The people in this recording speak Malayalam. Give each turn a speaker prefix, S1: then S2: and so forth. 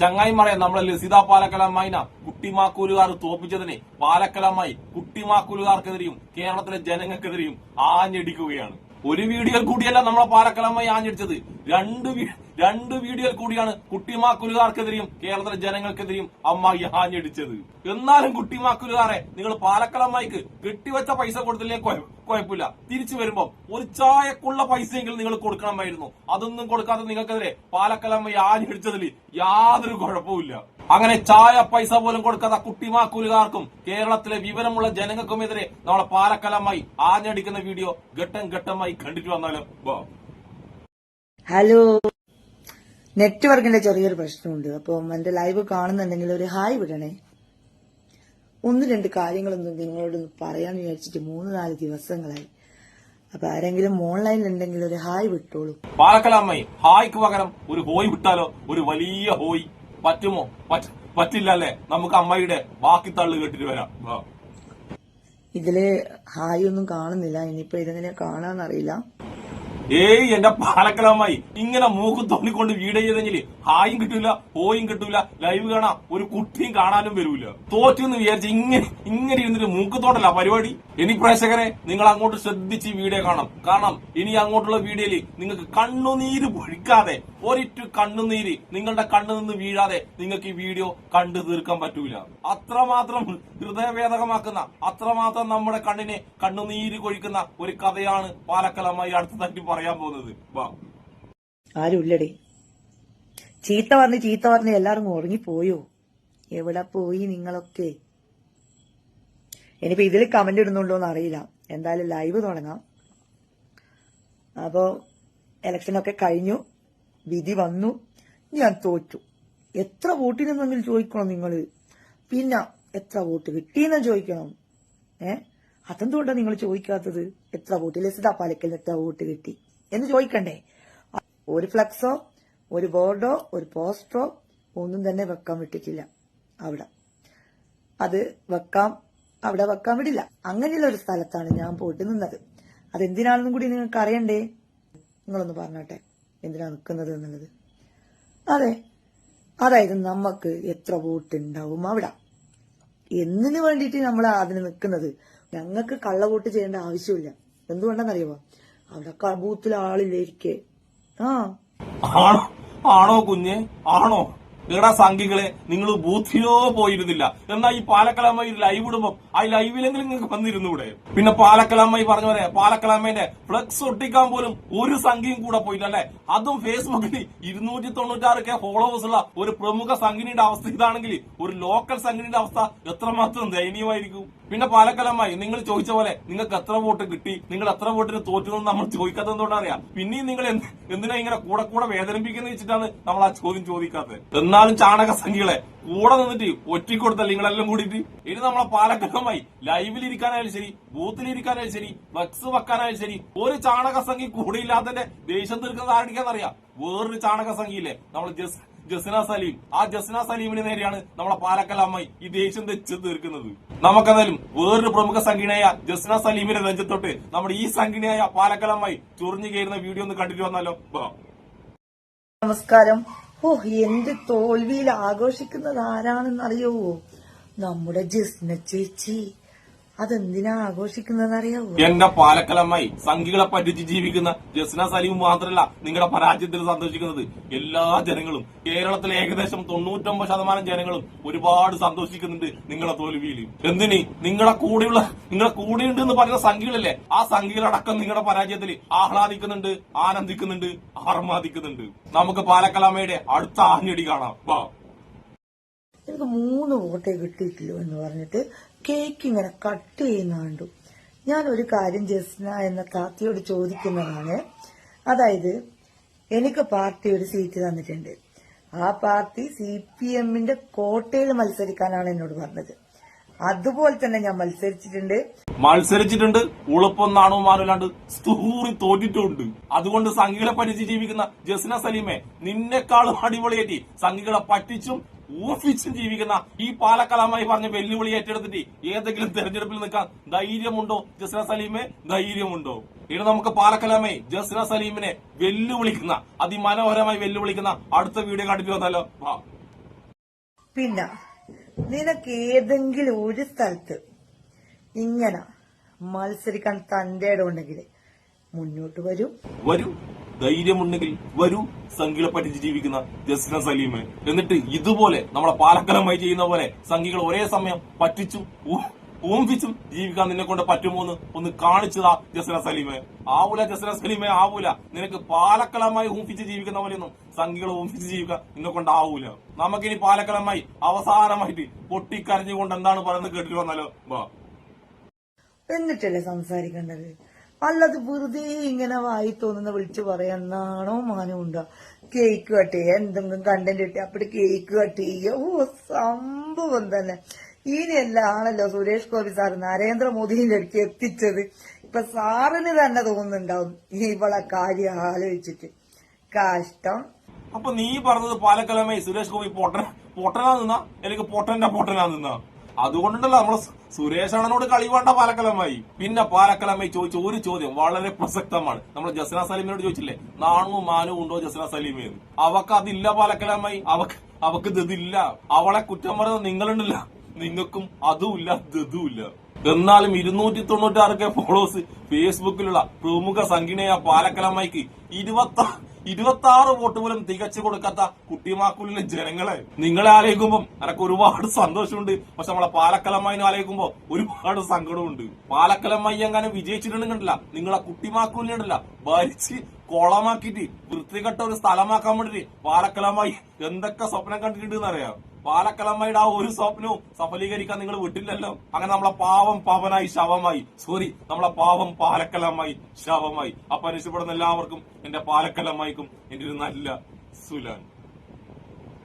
S1: ചങ്ങായിമാരെ നമ്മളെ ലസിത പാലക്കലമ്മായിന കുട്ടിമാക്കൂലുകാർ തോപ്പിച്ചതിനെ പാലക്കലാമായി കുട്ടിമാക്കൂലുകാർക്കെതിരെയും കേരളത്തിലെ ജനങ്ങൾക്കെതിരെയും ആഞ്ഞടിക്കുകയാണ്. ഒരു വീഡിയോയിൽ കൂടിയല്ല നമ്മളെ പാലക്കലാമായി ആഞ്ഞടിച്ചത്. രണ്ട് രണ്ട് വീഡിയോയിൽ കൂടിയാണ് കുട്ടിമാക്കുലുകാർക്കെതിരെയും കേരളത്തിലെ ജനങ്ങൾക്കെതിരെയും അമ്മ ആഞ്ഞടിച്ചത് എന്നാലും കുട്ടിമാക്കുലുകാരെ നിങ്ങൾ പാലക്കളമ്മയ്ക്ക് കെട്ടിവെച്ച പൈസ കൊടുത്തില്ലേ കുഴ- കുഴപ്പമില്ല തിരിച്ചു വരുമ്പോ ഒരു ചായക്കുള്ള പൈസയെങ്കിലും നിങ്ങൾ കൊടുക്കണമായിരുന്നു. അതൊന്നും കൊടുക്കാതെ നിങ്ങൾക്കെതിരെ പാലക്കളമ്മ ആഞ്ഞടിച്ചതിൽ യാതൊരു കുഴപ്പമില്ല അങ്ങനെ ചായ പൈസ പോലും കൊടുക്കാത്ത കുട്ടിമാക്കൂലുകാർക്കും കേരളത്തിലെ വിവരമുള്ള ജനങ്ങൾക്കുമെതിരെ നമ്മളെ പാലക്കലമായി ആഞ്ഞടിക്കുന്ന വീഡിയോ ഘട്ടം ഘട്ടമായി കണ്ടിട്ട് വന്നാലും
S2: ഹലോ നെറ്റ്വർക്കിന്റെ ചെറിയൊരു പ്രശ്നമുണ്ട്. അപ്പം എന്റെ ലൈവ് കാണുന്നുണ്ടെങ്കിൽ ഒരു ഹായ് വിടണേ. ഒന്ന് രണ്ട് കാര്യങ്ങളൊന്നും നിങ്ങളോട് പറയാന്ന് വിചാരിച്ചിട്ട് മൂന്ന് നാല് ദിവസങ്ങളായി. അപ്പൊ ആരെങ്കിലും ഓൺലൈനിൽ ഉണ്ടെങ്കിൽ ഒരു ഹായ് വിട്ടോളൂ.
S1: പാലക്കലാമ്മയെ ഹായ്ക്ക് പകരം ഒരു ഹോയ് വിട്ടാലോ? ഒരു വലിയ ഹോയ്. പറ്റുമോ? പറ്റില്ലല്ലേ? പറ്റില്ല അല്ലേ നമുക്ക് അമ്മയുടെ ബാക്കി തള്ളു കേട്ടിട്ട് വരാം.
S2: ഇതിൽ ഹായ് ഒന്നും കാണുന്നില്ല. ഇനിയിപ്പോ ഇതെങ്ങനെ കാണാന്നറിയില്ല.
S1: ഏയ് എന്റെ പാലക്കളമായി ഇങ്ങനെ മൂക്ക് തോന്നിക്കൊണ്ട് വീഡിയോ ചെയ്തെങ്കിൽ ഹായും കിട്ടൂല ഹോയും കിട്ടൂല ലൈവ് കാണാം ഒരു കുട്ടിയും കാണാനും വരൂല. തോറ്റു എന്ന് വിചാരിച്ച് ഇങ്ങനെ ഇങ്ങനെ ഇരുന്നിട്ട് മൂക്ക് തോട്ടല്ല പരിപാടി? ഇനി പ്രേക്ഷകരെ നിങ്ങൾ അങ്ങോട്ട് ശ്രദ്ധിച്ച് വീഡിയോ കാണാം കാരണം ഇനി അങ്ങോട്ടുള്ള വീഡിയോയിൽ നിങ്ങൾക്ക് കണ്ണുനീര് പൊഴിക്കാതെ ഒരിറ്റു കണ്ണുനീര് നിങ്ങളുടെ കണ്ണു നിന്ന് വീഴാതെ നിങ്ങൾക്ക് ഈ വീഡിയോ കണ്ടു തീർക്കാൻ പറ്റൂല. അത്രമാത്രം ഹൃദയവേദകമാക്കുന്ന അത്രമാത്രം നമ്മുടെ കണ്ണിനെ കണ്ണുനീര് കൊഴിക്കുന്ന ഒരു കഥയാണ് പാലക്കലമായി അടുത്തതായിട്ട് പറയാൻ പോകുന്നത്. വാ.
S2: ആരും ഇല്ലടേ. ചീത്ത പറഞ്ഞ് ചീത്ത പറഞ്ഞ് എല്ലാവരും ഉറങ്ങിപ്പോയോ? എവിടെ പോയി നിങ്ങളൊക്കെ? ഇനിയിപ്പോ ഇതിൽ കമന്റ് ഇടുന്നുണ്ടോ എന്ന് അറിയില്ല. എന്തായാലും ലൈവ് തുടങ്ങാം. അപ്പോ ഇലക്ഷനൊക്കെ കഴിഞ്ഞു. വിധി വന്നു. ഞാൻ തോറ്റു എത്ര വോട്ടിനെന്നെങ്കിൽ ചോദിക്കണം നിങ്ങൾ പിന്നെ എത്ര വോട്ട് കിട്ടിയെന്ന് ചോദിക്കണം. ഏ? അതെന്തുകൊണ്ടാണ് നിങ്ങൾ ചോദിക്കാത്തത്? എത്ര വോട്ട്? ലസിത പാലക്കൽ എത്ര വോട്ട് കിട്ടി? എന്ന് ചോദിക്കണ്ടേ? ഒരു ഫ്ലക്സോ ഒരു ബോർഡോ ഒരു പോസ്റ്ററോ ഒന്നും തന്നെ വെക്കാൻ വിട്ടിട്ടില്ല അവിടെ. അത് വെക്കാം അവിടെ വെക്കാൻ വിടില്ല. അങ്ങനെയുള്ള ഒരു സ്ഥലത്താണ് ഞാൻ പോയിട്ട് നിന്നത്. അതെന്തിനാണെന്നും കൂടി നിങ്ങൾക്ക് അറിയണ്ടേ നിങ്ങളൊന്ന് പറഞ്ഞോട്ടെ. എന്തിനാ നിൽക്കുന്നത് എന്നുള്ളത്? അതെ. അതായത് നമുക്ക് എത്ര വോട്ട് ഉണ്ടാവും അവിടെ. എന്തിനു വേണ്ടിയിട്ട് നമ്മൾ അതിന് നിൽക്കുന്നത് ഞങ്ങൾക്ക് കള്ള വോട്ട് ചെയ്യേണ്ട ആവശ്യമില്ല. എന്തുകൊണ്ടാണെന്നറിയുമോ അവിടെ ബൂത്തിൽ ആളില്ലിരിക്കെ ആ.
S1: ആണോ? ആണോ കുഞ്ഞെ? ആണോ? എടാ സംഘികളെ നിങ്ങൾ ബൂത്തിലോ പോയിരുന്നില്ല. എന്നാ ഈ പാലക്കലമ്മായി ലൈവ് ഇടുമ്പോ ആ ലൈവിലെങ്കിലും നിങ്ങൾക്ക് വന്നിരുന്നു വന്നിരുന്നൂടെ? പിന്നെ പാലക്കലമ്മായി പറഞ്ഞ പോലെ പാലക്കലാമ്മേന്റെ ഫ്ലക്സ് ഒട്ടിക്കാൻ പോലും ഒരു സംഖ്യയും കൂടെ പോയില്ല അല്ലെ അതും ഫേസ്ബുക്കിൽ ഇരുന്നൂറ്റി തൊണ്ണൂറ്റാറ് കെ ഫോളോവേഴ്സ് ഉള്ള ഒരു പ്രമുഖ സംഘിനിയുടെ അവസ്ഥ ഇതാണെങ്കിൽ ഒരു ലോക്കൽ സംഘിനിയുടെ അവസ്ഥ എത്രമാത്രം ദയനീയമായിരിക്കും? പിന്നെ പാലക്കലമ്മായി നിങ്ങൾ ചോദിച്ച പോലെ നിങ്ങൾക്ക് എത്ര വോട്ട് കിട്ടി? നിങ്ങൾ എത്ര വോട്ടിന് തോറ്റു എന്ന് നമ്മൾ ചോദിക്കാത്തത് എന്തുകൊണ്ടാണ് അറിയാം? പിന്നെയും നിങ്ങൾ എന്ത്- എന്തിനാ ഇങ്ങനെ കൂടെ കൂടെ വേദനിപ്പിക്കുന്ന വെച്ചിട്ടാണ് നമ്മൾ ആ ചോദ്യം ചോദിക്കാത്തത്. എന്നാലും ചാണക സംഖ്യകളെ കൂടെ നിന്നിട്ട് ഒറ്റിക്കൊടുത്തല്ല നിങ്ങളെല്ലാം കൂടിയിട്ട് ഇനി നമ്മളെ പാലക്കലമായി ലൈവിൽ ഇരിക്കാനായാലും ശരി ബൂത്തിൽ ഇരിക്കാനായാലും ശരി ഫ്ലക്സ് വെക്കാനായാലും ശരി ഒരു ചാണക സംഖ്യ കൂടെ ദേഷ്യം തീർക്കുന്നത് ആരടിക്കാന്നറിയാം വേറൊരു ചാണക സംഖ്യയില്ലേ നമ്മൾ ജസ് ജസ്ന സലീം. ആ ജസ്ന സലീമിന് നേരെയാണ് നമ്മളെ പാലക്കല അമ്മ ഈ ദേഷ്യം തെച്ച് തീർക്കുന്നത്. നമുക്കെന്തായാലും വേറൊരു പ്രമുഖ സംഘടനയായ ജസ്ന സലീമിന്റെ നെഞ്ചത്തൊട്ട് നമ്മുടെ ഈ സംഘടനയായ പാലക്കല അമ്മ ചൊറിഞ്ഞു കയറുന്ന വീഡിയോ ഒന്ന് കണ്ടിട്ട് വന്നാലോ?
S2: നമസ്കാരം. ഓ എന്ത് തോൽവിയിൽ ആഘോഷിക്കുന്നത് ആരാണെന്നറിയോ നമ്മുടെ ജിസ്ന ചേച്ചി. അതെന്തിനാ ആഘോഷിക്കുന്നതെന്ന് അറിയാവൂ
S1: എന്റെ പാലക്കലമ്മായി സംഘികളെ പറ്റിച്ച് ജീവിക്കുന്ന ജസ്ന സലീം മാത്രമല്ല നിങ്ങളുടെ പരാജയത്തിൽ സന്തോഷിക്കുന്നത്. എല്ലാ ജനങ്ങളും കേരളത്തിലെ ഏകദേശം തൊണ്ണൂറ്റൊമ്പത് ശതമാനം ജനങ്ങളും ഒരുപാട് സന്തോഷിക്കുന്നുണ്ട് നിങ്ങളെ തോൽവിയിൽ എന്തിന്? നിങ്ങളെ കൂടെയുള്ള നിങ്ങളെ കൂടെയുണ്ട് എന്ന് പറയുന്ന സംഘികളല്ലേ? ആ സംഘികളടക്കം നിങ്ങളുടെ പരാജയത്തിൽ ആഹ്ലാദിക്കുന്നുണ്ട് ആനന്ദിക്കുന്നുണ്ട് ആർമാദിക്കുന്നുണ്ട്. നമുക്ക് പാലക്കലമ്മയുടെ അടുത്ത ആഞ്ഞടി കാണാം.
S2: എനിക്ക് മൂന്ന് വോട്ടേ കിട്ടിയിട്ടില്ല എന്ന് പറഞ്ഞിട്ട് കേക്ക് ഇങ്ങനെ കട്ട് ചെയ്യുന്ന കണ്ടു. ഞാൻ ഒരു കാര്യം ജസ്ന എന്ന താത്തിയോട് ചോദിക്കുന്നതാണ്. അതായത് എനിക്ക് പാർട്ടി ഒരു സീറ്റ് തന്നിട്ടുണ്ട്. ആ പാർട്ടി സി പി എമ്മിന്റെ കോട്ടയിൽ മത്സരിക്കാനാണ് എന്നോട് പറഞ്ഞത്. അതുപോലെ തന്നെ ഞാൻ മത്സരിച്ചിട്ടുണ്ട്.
S1: മത്സരിച്ചിട്ടുണ്ട്. ഉളുപ്പൊന്നാണോ മാനല്ലാണ്ട് സ്തൂറി തോറ്റിട്ടുണ്ട്. അതുകൊണ്ട് സംഘികളെ പറ്റിച്ച് ജീവിക്കുന്ന ജസ്ന സലീമെ നിന്നെക്കാളും അടിപൊളിയേറ്റി സംഘികളെ പറ്റിച്ചും ഊഹിച്ചും ജീവിക്കുന്ന ഈ പാലക്കലാമായി പറഞ്ഞ വെല്ലുവിളി ഏറ്റെടുത്തിട്ട് ഏതെങ്കിലും തെരഞ്ഞെടുപ്പിൽ നിൽക്കാൻ ധൈര്യമുണ്ടോ ജസ്ന സലീമെ? ധൈര്യമുണ്ടോ? ഇനി നമുക്ക് പാലക്കലാമേ ജസ്ന സലീമിനെ വെല്ലുവിളിക്കുന്ന അതിമനോഹരമായി വെല്ലുവിളിക്കുന്ന അടുത്ത വീഡിയോ കണ്ടിട്ട് വന്നാലോ? വാ.
S2: പിന്നെ നിനക്ക് ഏതെങ്കിലും ഒരു സ്ഥലത്ത് ഇങ്ങനെ മത്സരിക്കാൻ തന്റെ ഉണ്ടെങ്കിൽ മുന്നോട്ട് വരും.
S1: വരൂ. ധൈര്യമുണ്ടെങ്കിൽ വരൂ. സംഘികളെ പറ്റിച്ച് ജീവിക്കുന്ന ജസ്ന സലീം എന്നിട്ട് ഇതുപോലെ നമ്മളെ പാലക്കലമായി ചെയ്യുന്ന പോലെ സംഘികൾ ഒരേ സമയം പറ്റിച്ചും ഊമ്പിച്ചും ജീവിക്കാൻ നിന്നെ കൊണ്ട് പറ്റുമോന്ന് ഒന്ന് കാണിച്ചതാ ജസ്ന സലീമെ. ആവൂല ജസ്ന സലീമെ ആവൂല. നിനക്ക് പാലക്കലമായി ഊമ്പിച്ച് ജീവിക്കുന്ന പോലെയൊന്നും സംഘികളെ ഊമ്പിച്ച് ജീവിക്കാൻ നിന്നെ കൊണ്ട് ആവൂല. നമുക്കിനി പാലക്കലമായി അവസാനമായിട്ട് പൊട്ടിക്കരഞ്ഞുകൊണ്ട് എന്താണ് പറയുന്നത് കേട്ടിട്ട് വന്നാലോ?
S2: എന്നിട്ടല്ലേ സംസാരിക്കേണ്ടത്? അല്ലാതെ വെറുതെ ഇങ്ങനെ വായി തോന്നുന്ന വിളിച്ചു പറയാന്നാണോ മാനം ഉണ്ടോ? കേക്ക് കട്ട് ചെയ്യുക എന്തെങ്കിലും കണ്ടന്റ് കിട്ടിയ അപ്പടി കേക്ക് കട്ട് ചെയ്യുക ഓ സംഭവം തന്നെ. ഇനിയെല്ലാണല്ലോ സുരേഷ് ഗോപി സാർ നരേന്ദ്രമോദിന്റെ അടുത്ത് എത്തിച്ചത്. ഇപ്പൊ സാറിന് തന്നെ തോന്നുന്നുണ്ടാവും ഇവളെ കാര്യം ആലോചിച്ചിട്ട്. കഷ്ടം.
S1: അപ്പൊ നീ പറഞ്ഞത് പാലക്കലമേ സുരേഷ് ഗോപി പൊട്ടൻ പൊട്ടനാ നിന്നാ? എനിക്ക് പൊട്ടന്റെ പൊട്ടനാ നിന്നാ? അതുകൊണ്ടുണ്ടല്ലോ നമ്മൾ സുരേഷ് അണ്ണനോട് കളി വേണ്ട പാലക്കലമായി പിന്നെ പാലക്കലമായി ചോദിച്ച ഒരു ചോദ്യം വളരെ പ്രസക്തമാണ്. നമ്മൾ ജസ്ന സലീമിനോട് ചോദിച്ചില്ലേ നാണു മാനു ഉണ്ടോ ജസ്ന സലീമേന്ന് അവക്ക് അതില്ല പാലക്കലമായി അവക്ക് അവക്ക് ഇതില്ല. അവളെ കുറ്റം പറയുന്നത് നിങ്ങളുണ്ടല്ല. നിങ്ങൾക്കും അതുമില്ല ഇതുമില്ല എന്നാലും ഇരുന്നൂറ്റി തൊണ്ണൂറ്റാറ് കെ ഫോളോവേഴ്സ് ഫേസ്ബുക്കിലുള്ള പ്രമുഖ സംഘടനയായ പാലക്കലമ്മയ്ക്ക് ഇരുപത്തി ഇരുപത്തി ആറ് വോട്ട് പോലും തികച്ചു കൊടുക്കാത്ത കുട്ടിമാക്കൂലിലെ ജനങ്ങളെ നിങ്ങളെ ആലോചിക്കുമ്പോൾ എനക്ക് ഒരുപാട് സന്തോഷമുണ്ട്. പക്ഷെ നമ്മളെ പാലക്കലമ്മനെ ആലോചിക്കുമ്പോ ഒരുപാട് സങ്കടമുണ്ട് പാലക്കലമ്മ വിജയിച്ചിട്ടുണ്ടെന്ന് കണ്ടില്ല. നിങ്ങളെ കുട്ടിമാക്കൂലിനുണ്ടല്ല ഭരിച്ച് കോളമാക്കിയിട്ട് വൃത്തികെട്ട ഒരു സ്ഥലമാക്കാൻ വേണ്ടിട്ട് പാലക്കലമായി എന്തൊക്കെ സ്വപ്നം കണ്ടിട്ടുണ്ടെന്ന് അറിയാം പാലക്കലമ്മയുടെ ആ ഒരു സ്വപ്നവും സഫലീകരിക്കാൻ നിങ്ങൾ വിട്ടില്ലല്ലോ. അങ്ങനെ നമ്മളെ പാവം പാവനായി ശവമായി. സോറി നമ്മളെ പാവം പാലക്കലമ്മായി ശവമായി. അപ്പൊ അനുഷ്ഠപ്പെടുന്ന എല്ലാവർക്കും എന്റെ പാലക്കലമ്മയ്ക്കും എന്റെ ഒരു നല്ല സുലാൻ.